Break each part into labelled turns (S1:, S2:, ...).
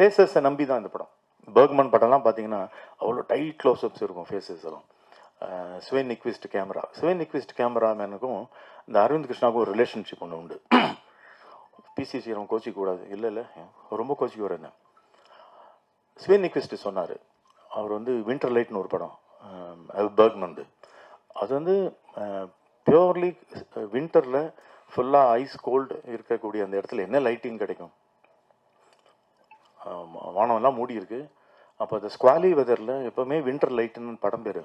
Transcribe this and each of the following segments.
S1: ஃபேஸஸை நம்பி தான் இந்த படம். பர்க்மன் படம்லாம் பார்த்தீங்கன்னா அவ்வளோ டைட் க்ளோஸ்அப்ஸ் இருக்கும் ஃபேஸஸ் எல்லாம். Sven Nykvist camera Sven Nykvist கேமராமேனுக்கும் இந்த அரவிந்த் கிருஷ்ணாவுக்கும் ஒரு ரிலேஷன்ஷிப் ஒன்று உண்டு. பிசிசி ரொம்ப கோச்சிக்க கூடாது. இல்லை இல்லை. ரொம்ப கோச்சிக்கு என்ன ஸ்வேன் நிக்விஸ்ட் சொன்னார். அவர் வந்து வின்டர் லைட்னு ஒரு படம். பர்க்மந்து அது வந்து பியோர்லி வின்டரில் ஃபுல்லாக ஐஸ் கோல்டு இருக்கக்கூடிய அந்த இடத்துல என்ன லைட்டிங் கிடைக்கும்? வானம்லாம் மூடி இருக்கு அப்போ அந்த ஸ்குவாலி வெதரில் எப்போவுமே வின்டர் லைட்டுன்னு படம் பேர்.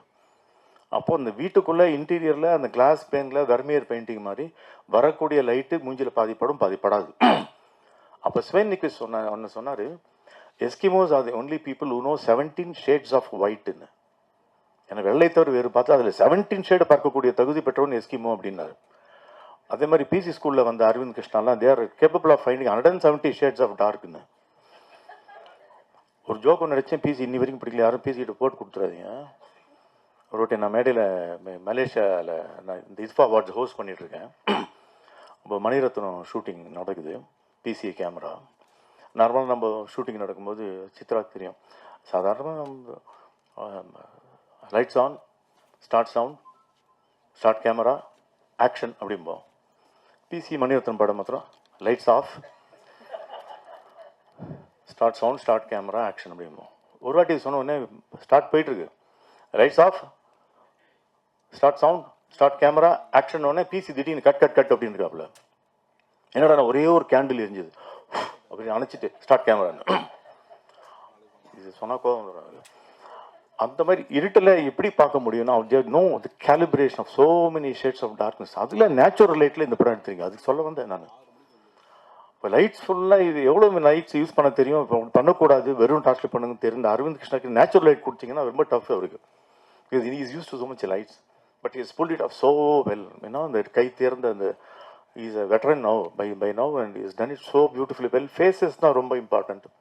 S1: அப்போது அந்த வீட்டுக்குள்ளே இன்டீரியரில் அந்த கிளாஸ் பெயிண்டில் வெர்மியர் பெயிண்டிங் மாதிரி வரக்கூடிய லைட்டு மூஞ்சில் பாதிப்படும் பாதிப்படாது. அப்போ ஸ்வென் நிக்கிஸ் சொன்ன ஒன்று சொன்னார் Eskimos are the only people who know seventeen shades of ஒயிட்டுன்னு ஏன்னா வெள்ளை தவிர வேறு பார்த்தா அதில் செவன்டீன் ஷேடு பார்க்கக்கூடிய தகுதி பெற்றவன் எஸ்கிமோ அப்படின்னாரு. அதே மாதிரி பிசி ஸ்கூலில் வந்த Aravind கிருஷ்ணாலாம் they're capable of finding hundred and seventy shades of டார்க்னு ஒரு ஜோக் ஒன்று நடிச்சேன். பிசி இன்னி வரைக்கும் பிடிக்கல. யாரும் பிசி போட்டு கொடுத்துறாதீங்க. ஒரு வாட்டி நான் மேடையில் மலேசியாவில் நான் இந்த இஸ்ஃபா அவார்ட்ஸ் ஹோஸ்ட் பண்ணிகிட்ருக்கேன் இருக்கேன். இப்போ மணிரத்னம் ஷூட்டிங் நடக்குது. பிசிஏ கேமரா நார்மலாக நம்ம ஷூட்டிங் நடக்கும்போது சித்ரா தெரியும். சாதாரணமாக நம்ம lights on start sound start camera action அப்படிம்போம். PC Mani Ratnam படம் மாத்திரம் lights off start sound start camera action அப்படிம்போம் ஒரு வாட்டி சொன்ன உடனே ஸ்டார்ட் போயிட்டுருக்கு. Lights off start sound start camera action உடனே பிசி திடீர்னு கட் கட் கட் அப்படின்னு இருக்காப்புல. என்னடா நான் ஒரே ஒரு கேண்டில் எரிஞ்சது. அப்படின்னு அணைச்சிட்டு ஸ்டார்ட் கேமரான்னு இது சொன்னால் கோபம் அந்த மாதிரி இருட்டில் எப்படி பார்க்க முடியும்னா know the calibration of so many shades of darkness அதில் நேச்சுரல் லைட்டில் இந்த படம் எடுத்துருங்க அதுக்கு சொல்ல வந்தேன் நான். இப்போ லைட்ஸ் ஃபுல்லாக இது எவ்வளோ லைட்ஸ் யூஸ் பண்ண தெரியும்? இப்போ பண்ணக்கூடாது. வெறும் டார்ச்ல பண்ணுங்க தெரிந்த அரவிந்த் கிருஷ்ணாக்கு நேச்சுரல் லைட் கொடுத்தீங்கன்னா ரொம்ப டஃப் அவருக்கு. Because is use to so much lights but is pull it off so well ஏன்னா அந்த கை தேர்ந்த அந்த is a veteran now by by now and is done it so beautifully well faces தான் ரொம்ப இம்பார்ட்டன்ட்